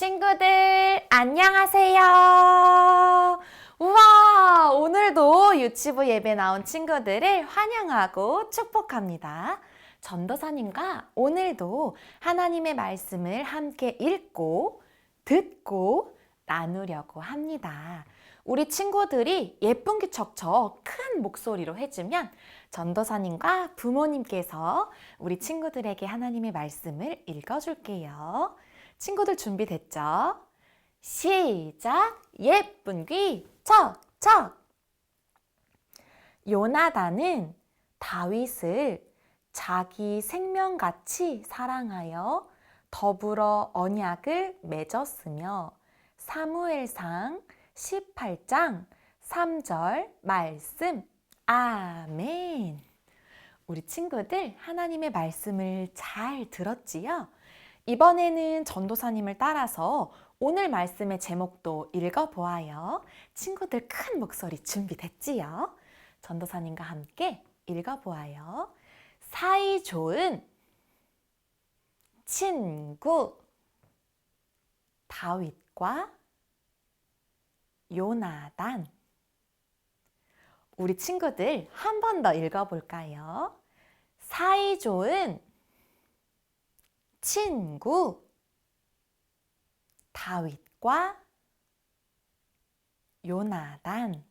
친구들, 안녕하세요. 우와, 오늘도 유치부 예배 나온 친구들을 환영하고 축복합니다. 전도사님과 오늘도 하나님의 말씀을 함께 읽고, 듣고, 나누려고 합니다. 우리 친구들이 예쁜 귀 척척 큰 목소리로 해주면 전도사님과 부모님께서 우리 친구들에게 하나님의 말씀을 읽어줄게요. 친구들 준비됐죠? 시작! 예쁜 귀 척 척! 요나단은 다윗을 자기 생명같이 사랑하여 더불어 언약을 맺었으며 사무엘상 18장 3절 말씀 아멘. 우리 친구들 하나님의 말씀을 잘 들었지요? 이번에는 전도사님을 따라서 오늘 말씀의 제목도 읽어보아요. 친구들 큰 목소리 준비됐지요? 전도사님과 함께 읽어보아요. 사이 좋은 친구 다윗과 요나단 우리 친구들 한 번 더 읽어볼까요? 사이 좋은 친구 다윗과 요나단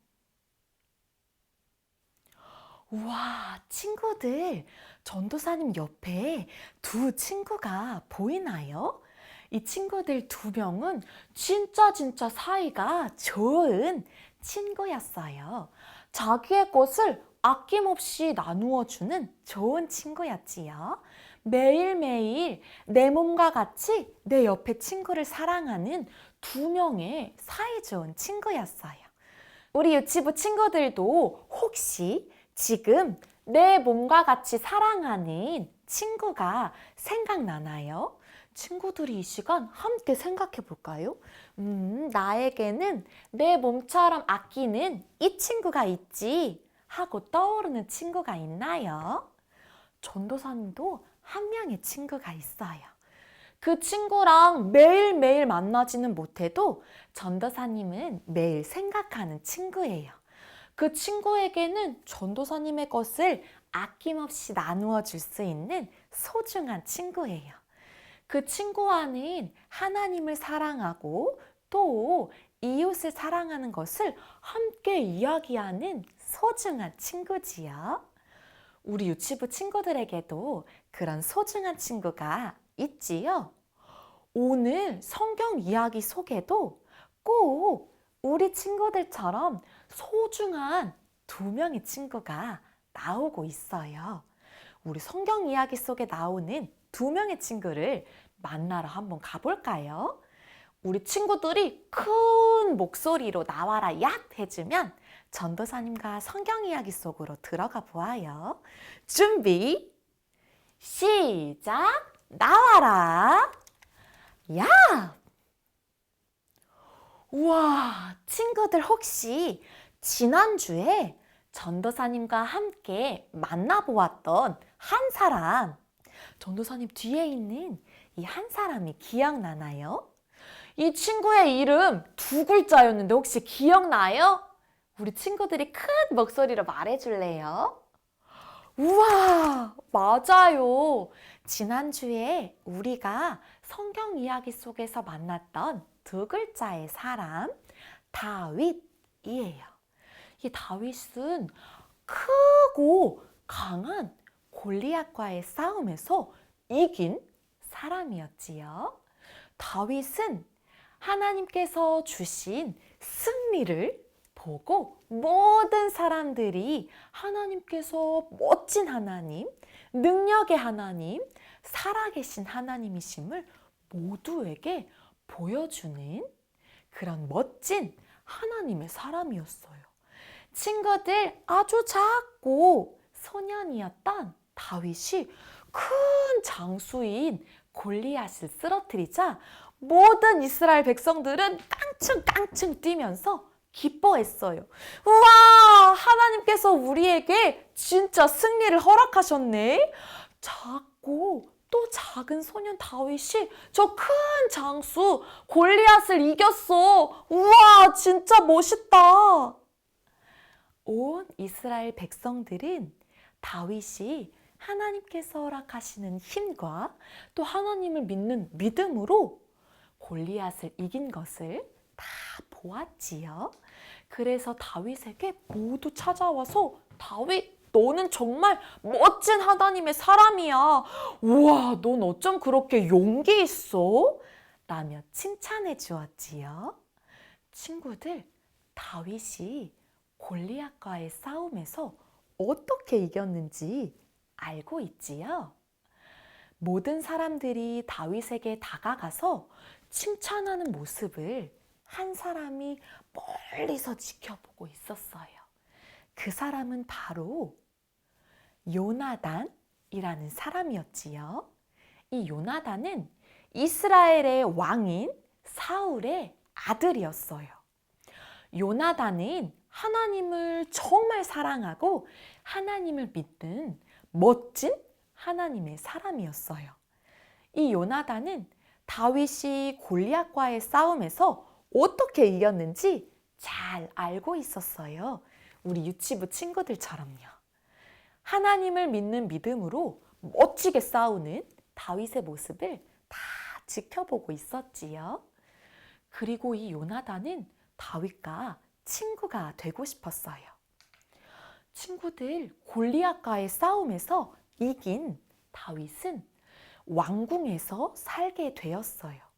우와, 친구들, 전도사님 옆에 두 친구가 보이나요? 이 친구들 두 명은 진짜 진짜 사이가 좋은 친구였어요. 자기의 것을 아낌없이 나누어 주는 좋은 친구였지요. 매일매일 내 몸과 같이 내 옆에 친구를 사랑하는 두 명의 사이 좋은 친구였어요. 우리 유치부 친구들도 혹시 지금 내 몸과 같이 사랑하는 친구가 생각나나요? 친구들이 이 시간 함께 생각해 볼까요? 음, 나에게는 내 몸처럼 아끼는 이 친구가 있지 하고 떠오르는 친구가 있나요? 전도사님도 한 명의 친구가 있어요. 그 친구랑 매일매일 만나지는 못해도 전도사님은 매일 생각하는 친구예요. 그 친구에게는 전도사님의 것을 아낌없이 나누어 줄 수 있는 소중한 친구예요. 그 친구와는 하나님을 사랑하고 또 이웃을 사랑하는 것을 함께 이야기하는 소중한 친구지요. 우리 유치부 친구들에게도 그런 소중한 친구가 있지요. 오늘 성경 이야기 속에도 꼭 우리 친구들처럼 소중한 두 명의 친구가 나오고 있어요. 우리 성경 이야기 속에 나오는 두 명의 친구를 만나러 한번 가볼까요? 우리 친구들이 큰 목소리로 나와라 얍 해주면 전도사님과 성경 이야기 속으로 들어가 보아요. 준비, 시작, 나와라, 야! 우와, 친구들 혹시 지난주에 전도사님과 함께 만나보았던 한 사람, 전도사님 뒤에 있는 이 한 사람이 기억나나요? 이 친구의 이름 두 글자였는데 혹시 기억나요? 우리 친구들이 큰 목소리로 말해줄래요? 우와, 맞아요. 지난주에 우리가 성경 이야기 속에서 만났던 두 글자의 사람, 다윗이에요. 이 다윗은 크고 강한 골리앗과의 싸움에서 이긴 사람이었지요. 다윗은 하나님께서 주신 승리를 보고 모든 사람들이 하나님께서 멋진 하나님, 능력의 하나님, 살아계신 하나님이심을 모두에게 보여주는 그런 멋진 하나님의 사람이었어요. 친구들 아주 작고 소년이었던 다윗이 큰 장수인 골리앗을 쓰러뜨리자 모든 이스라엘 백성들은 깡충깡충 뛰면서 기뻐했어요. 우와! 하나님께서 우리에게 진짜 승리를 허락하셨네. 작고 또 작은 소년 다윗이 저 큰 장수 골리앗을 이겼어. 우와, 진짜 멋있다. 온 이스라엘 백성들은 다윗이 하나님께서 허락하시는 힘과 또 하나님을 믿는 믿음으로 골리앗을 이긴 것을 다 보았지요. 그래서 다윗에게 모두 찾아와서 다윗, 너는 정말 멋진 하나님의 사람이야. 우와, 넌 어쩜 그렇게 용기 있어? 라며 칭찬해 주었지요. 친구들, 다윗이 골리앗과의 싸움에서 어떻게 이겼는지 알고 있지요? 모든 사람들이 다윗에게 다가가서 칭찬하는 모습을 한 사람이 멀리서 지켜보고 있었어요. 그 사람은 바로 요나단이라는 사람이었지요. 이 요나단은 이스라엘의 왕인 사울의 아들이었어요. 요나단은 하나님을 정말 사랑하고 하나님을 믿는 멋진 하나님의 사람이었어요. 이 요나단은 다윗이 골리앗과의 싸움에서 어떻게 이겼는지 잘 알고 있었어요. 우리 유치부 친구들처럼요. 하나님을 믿는 믿음으로 멋지게 싸우는 다윗의 모습을 다 지켜보고 있었지요. 그리고 이 요나단은 다윗과 친구가 되고 싶었어요. 친구들 골리앗과의 싸움에서 이긴 다윗은 왕궁에서 살게 되었어요.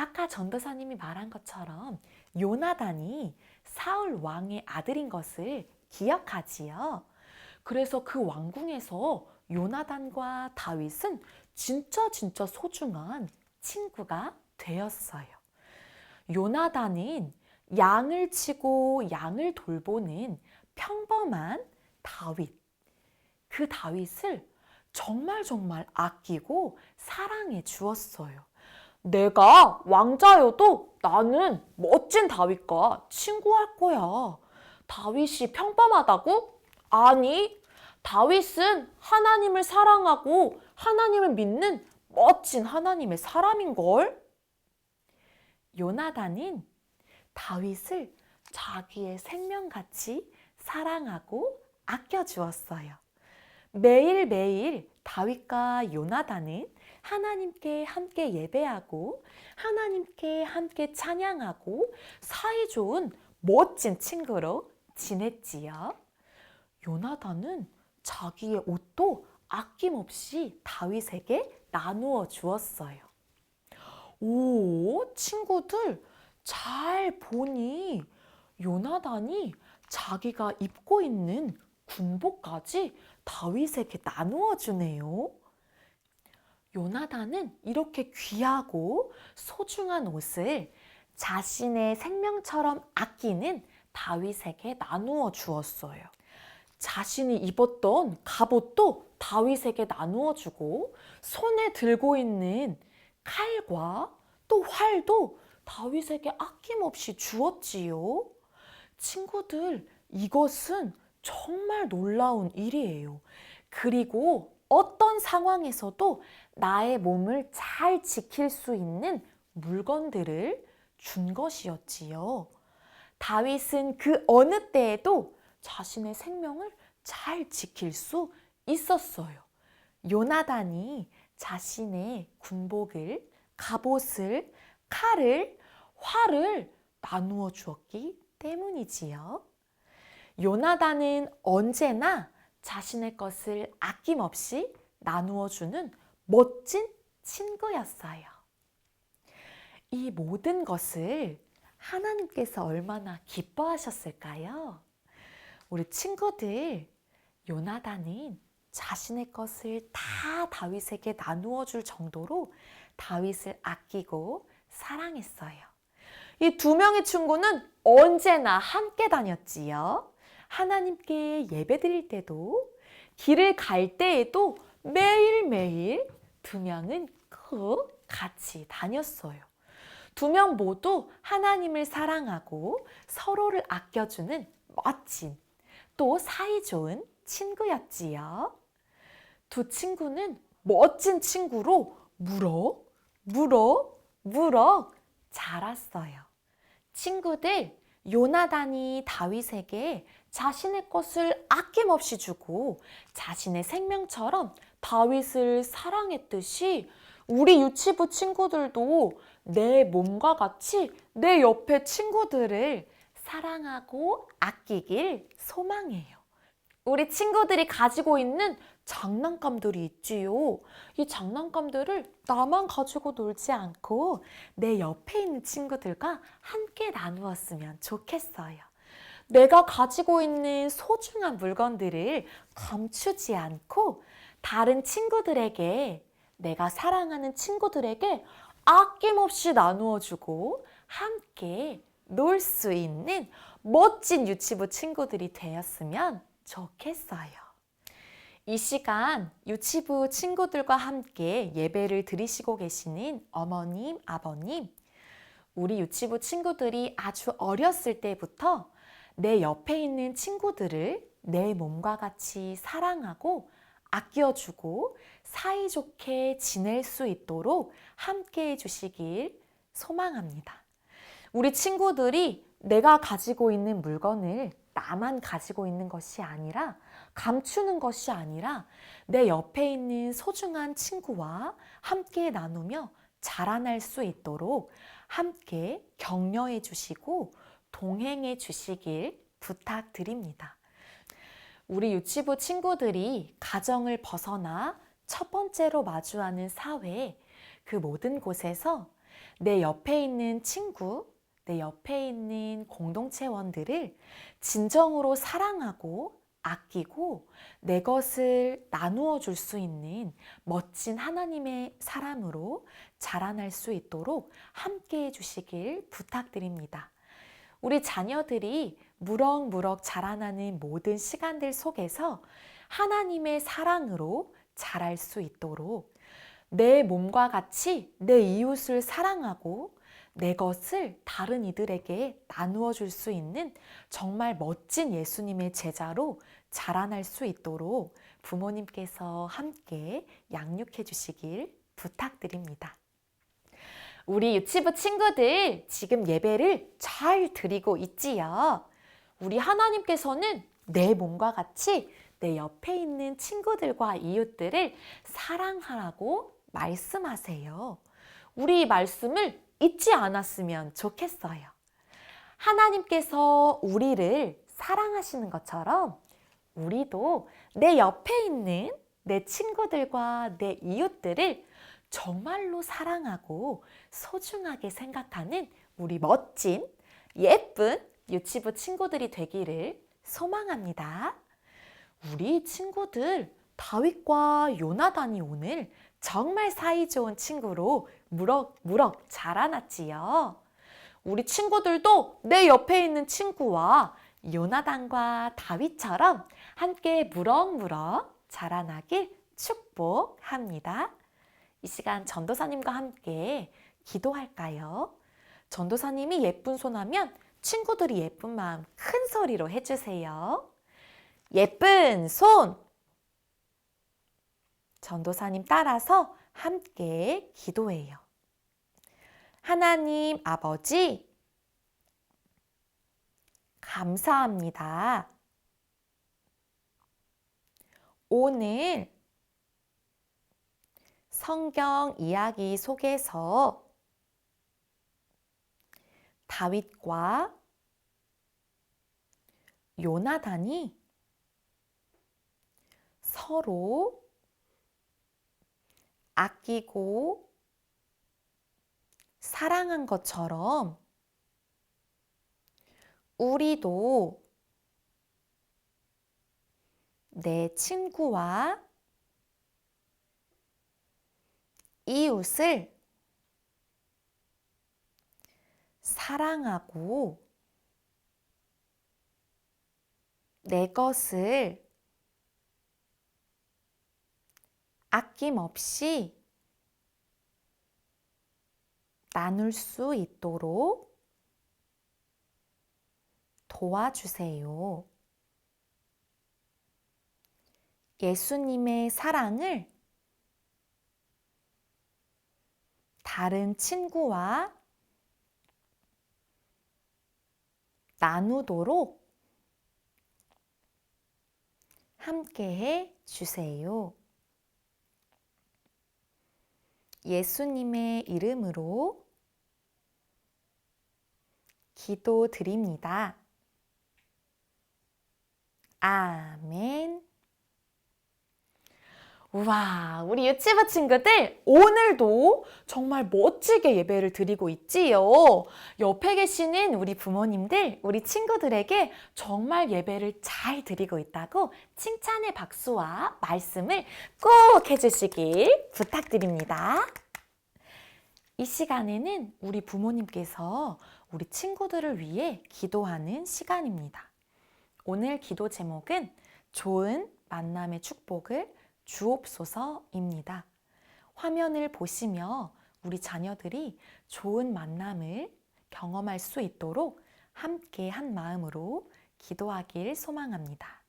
아까 전도사님이 말한 것처럼 요나단이 사울 왕의 아들인 것을 기억하지요. 그래서 그 왕궁에서 요나단과 다윗은 진짜 진짜 소중한 친구가 되었어요. 요나단은 양을 치고 양을 돌보는 평범한 다윗. 그 다윗을 정말 정말 아끼고 사랑해 주었어요. 내가 왕자여도 나는 멋진 다윗과 친구할 거야. 다윗이 평범하다고? 아니, 다윗은 하나님을 사랑하고 하나님을 믿는 멋진 하나님의 사람인걸. 요나단은 다윗을 자기의 생명같이 사랑하고 아껴주었어요. 매일매일 다윗과 요나단은 하나님께 함께 예배하고 하나님께 함께 찬양하고 사이 좋은 멋진 친구로 지냈지요. 요나단은 자기의 옷도 아낌없이 다윗에게 나누어 주었어요. 오, 친구들 잘 보니 요나단이 자기가 입고 있는 군복까지 다윗에게 나누어 주네요. 요나단은 이렇게 귀하고 소중한 옷을 자신의 생명처럼 아끼는 다윗에게 나누어 주었어요. 자신이 입었던 갑옷도 다윗에게 나누어 주고 손에 들고 있는 칼과 또 활도 다윗에게 아낌없이 주었지요. 친구들, 이것은 정말 놀라운 일이에요. 그리고 어떤 상황에서도 나의 몸을 잘 지킬 수 있는 물건들을 준 것이었지요. 다윗은 그 어느 때에도 자신의 생명을 잘 지킬 수 있었어요. 요나단이 자신의 군복을, 갑옷을, 칼을, 활을 나누어 주었기 때문이지요. 요나단은 언제나 자신의 것을 아낌없이 나누어 주는 멋진 친구였어요. 이 모든 것을 하나님께서 얼마나 기뻐하셨을까요? 우리 친구들, 요나단은 자신의 것을 다 다윗에게 나누어 줄 정도로 다윗을 아끼고 사랑했어요. 이 두 명의 친구는 언제나 함께 다녔지요. 하나님께 예배 드릴 때도 길을 갈 때에도 매일매일 두 명은 꼭 같이 다녔어요. 두 명 모두 하나님을 사랑하고 서로를 아껴주는 멋진 또 사이좋은 친구였지요. 두 친구는 멋진 친구로 무럭, 무럭, 무럭 자랐어요. 친구들, 요나단이 다윗에게 자신의 것을 아낌없이 주고 자신의 생명처럼 다윗을 사랑했듯이 우리 유치부 친구들도 내 몸과 같이 내 옆에 친구들을 사랑하고 아끼길 소망해요. 우리 친구들이 가지고 있는 장난감들이 있지요. 이 장난감들을 나만 가지고 놀지 않고 내 옆에 있는 친구들과 함께 나누었으면 좋겠어요. 내가 가지고 있는 소중한 물건들을 감추지 않고 다른 친구들에게 내가 사랑하는 친구들에게 아낌없이 나누어 주고 함께 놀 수 있는 멋진 유치부 친구들이 되었으면 좋겠어요. 이 시간 유치부 친구들과 함께 예배를 드리시고 계시는 어머님, 아버님, 우리 유치부 친구들이 아주 어렸을 때부터 내 옆에 있는 친구들을 내 몸과 같이 사랑하고 아껴주고 사이좋게 지낼 수 있도록 함께 해주시길 소망합니다. 우리 친구들이 내가 가지고 있는 물건을 나만 가지고 있는 것이 아니라 감추는 것이 아니라 내 옆에 있는 소중한 친구와 함께 나누며 자라날 수 있도록 함께 격려해 주시고 동행해 주시길 부탁드립니다. 우리 유치부 친구들이 가정을 벗어나 첫 번째로 마주하는 사회, 그 모든 곳에서 내 옆에 있는 친구, 내 옆에 있는 공동체원들을 진정으로 사랑하고 아끼고 내 것을 나누어 줄 수 있는 멋진 하나님의 사람으로 자라날 수 있도록 함께 해 주시길 부탁드립니다. 우리 자녀들이 무럭무럭 자라나는 모든 시간들 속에서 하나님의 사랑으로 자랄 수 있도록 내 몸과 같이 내 이웃을 사랑하고 내 것을 다른 이들에게 나누어 줄 수 있는 정말 멋진 예수님의 제자로 자라날 수 있도록 부모님께서 함께 양육해 주시길 부탁드립니다. 우리 유치부 친구들 지금 예배를 잘 드리고 있지요. 우리 하나님께서는 내 몸과 같이 내 옆에 있는 친구들과 이웃들을 사랑하라고 말씀하세요. 우리 말씀을 잊지 않았으면 좋겠어요. 하나님께서 우리를 사랑하시는 것처럼 우리도 내 옆에 있는 내 친구들과 내 이웃들을 정말로 사랑하고 소중하게 생각하는 우리 멋진 예쁜 유치부 친구들이 되기를 소망합니다. 우리 친구들 다윗과 요나단이 오늘 정말 사이좋은 친구로 무럭무럭 자라났지요. 우리 친구들도 내 옆에 있는 친구와 요나단과 다윗처럼 함께 무럭무럭 자라나길 축복합니다. 이 시간 전도사님과 함께 기도할까요? 전도사님이 예쁜 손 하면 친구들이 예쁜 마음 큰 소리로 해주세요. 예쁜 손! 전도사님 따라서 함께 기도해요. 하나님 아버지, 감사합니다. 오늘 성경 이야기 속에서 다윗과 요나단이 서로 아끼고 사랑한 것처럼 우리도 내 친구와 이웃을 사랑하고 내 것을 아낌없이 나눌 수 있도록 도와주세요. 예수님의 사랑을 다른 친구와 나누도록 함께해 주세요. 예수님의 이름으로 기도드립니다. 아멘. 우와, 우리 유치부 친구들, 오늘도 정말 멋지게 예배를 드리고 있지요. 옆에 계시는 우리 부모님들, 우리 친구들에게 정말 예배를 잘 드리고 있다고 칭찬의 박수와 말씀을 꼭 해주시길 부탁드립니다. 이 시간에는 우리 부모님께서 우리 친구들을 위해 기도하는 시간입니다. 오늘 기도 제목은 좋은 만남의 축복을 주옵소서입니다. 화면을 보시며 우리 자녀들이 좋은 만남을 경험할 수 있도록 함께 한 마음으로 기도하길 소망합니다.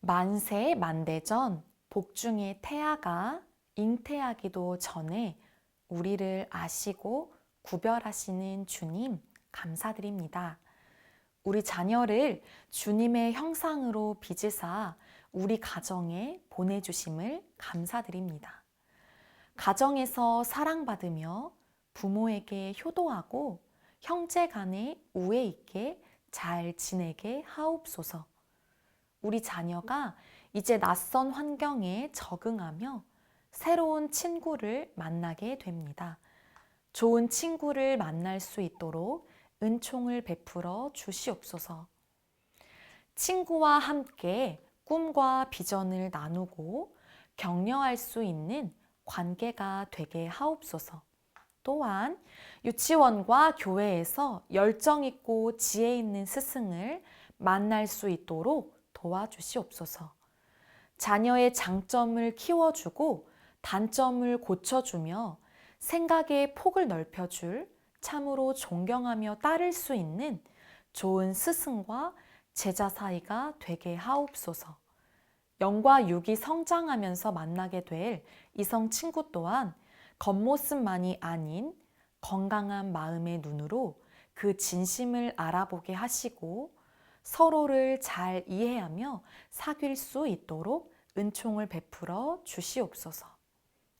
만세 만대전 복중의 태아가 잉태하기도 전에 우리를 아시고 구별하시는 주님 감사드립니다. 우리 자녀를 주님의 형상으로 빚으사 우리 가정에 보내주심을 감사드립니다. 가정에서 사랑받으며 부모에게 효도하고 형제 간에 우애 있게 잘 지내게 하옵소서. 우리 자녀가 이제 낯선 환경에 적응하며 새로운 친구를 만나게 됩니다. 좋은 친구를 만날 수 있도록 은총을 베풀어 주시옵소서. 친구와 함께 꿈과 비전을 나누고 격려할 수 있는 관계가 되게 하옵소서. 또한 유치원과 교회에서 열정 있고 지혜 있는 스승을 만날 수 있도록 도와주시옵소서. 자녀의 장점을 키워주고 단점을 고쳐주며 생각의 폭을 넓혀줄 참으로 존경하며 따를 수 있는 좋은 스승과 제자 사이가 되게 하옵소서. 영과 육이 성장하면서 만나게 될 이성 친구 또한 겉모습만이 아닌 건강한 마음의 눈으로 그 진심을 알아보게 하시고 서로를 잘 이해하며 사귈 수 있도록 은총을 베풀어 주시옵소서.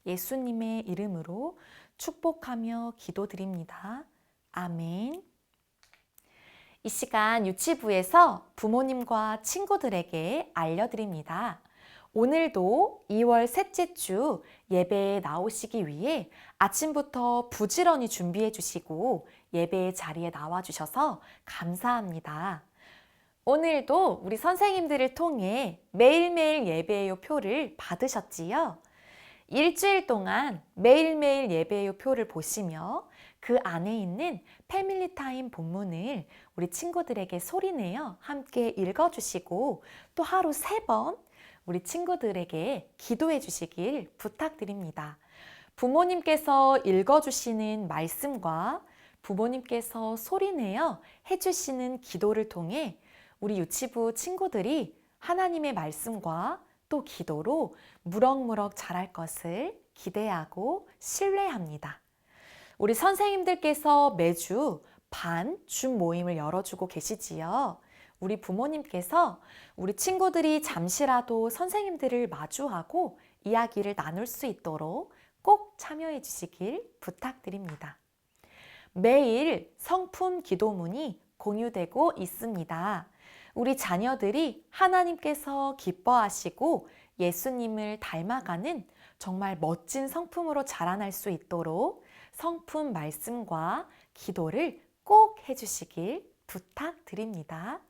예수님의 이름으로 축복하며 기도드립니다. 아멘. 이 시간 유치부에서 부모님과 친구들에게 알려드립니다. 오늘도 2월 셋째 주 예배에 나오시기 위해 아침부터 부지런히 준비해 주시고 예배 자리에 나와 주셔서 감사합니다. 오늘도 우리 선생님들을 통해 매일매일 예배의 표를 받으셨지요? 일주일 동안 매일매일 예배의 표를 보시며 그 안에 있는 패밀리 타임 본문을 우리 친구들에게 소리내어 함께 읽어주시고 또 하루 세 번 우리 친구들에게 기도해 주시길 부탁드립니다. 부모님께서 읽어주시는 말씀과 부모님께서 소리내어 해주시는 기도를 통해 우리 유치부 친구들이 하나님의 말씀과 또 기도로 무럭무럭 자랄 것을 기대하고 신뢰합니다. 우리 선생님들께서 매주 반, 줌 모임을 열어주고 계시지요. 우리 부모님께서 우리 친구들이 잠시라도 선생님들을 마주하고 이야기를 나눌 수 있도록 꼭 참여해 주시길 부탁드립니다. 매일 성품 기도문이 공유되고 있습니다. 우리 자녀들이 하나님께서 기뻐하시고 예수님을 닮아가는 정말 멋진 성품으로 자라날 수 있도록 성품 말씀과 기도를 꼭 해주시길 부탁드립니다.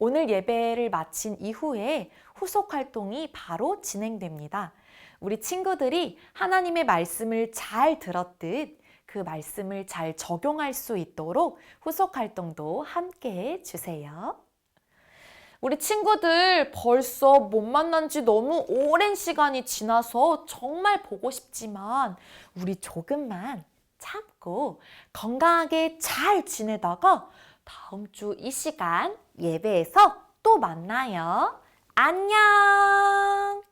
오늘 예배를 마친 이후에 후속 활동이 바로 진행됩니다. 우리 친구들이 하나님의 말씀을 잘 들었듯 그 말씀을 잘 적용할 수 있도록 후속 활동도 함께 해 주세요. 우리 친구들 벌써 못 만난 지 너무 오랜 시간이 지나서 정말 보고 싶지만 우리 조금만 참고 건강하게 잘 지내다가 다음 주 이 시간 예배에서 또 만나요. 안녕!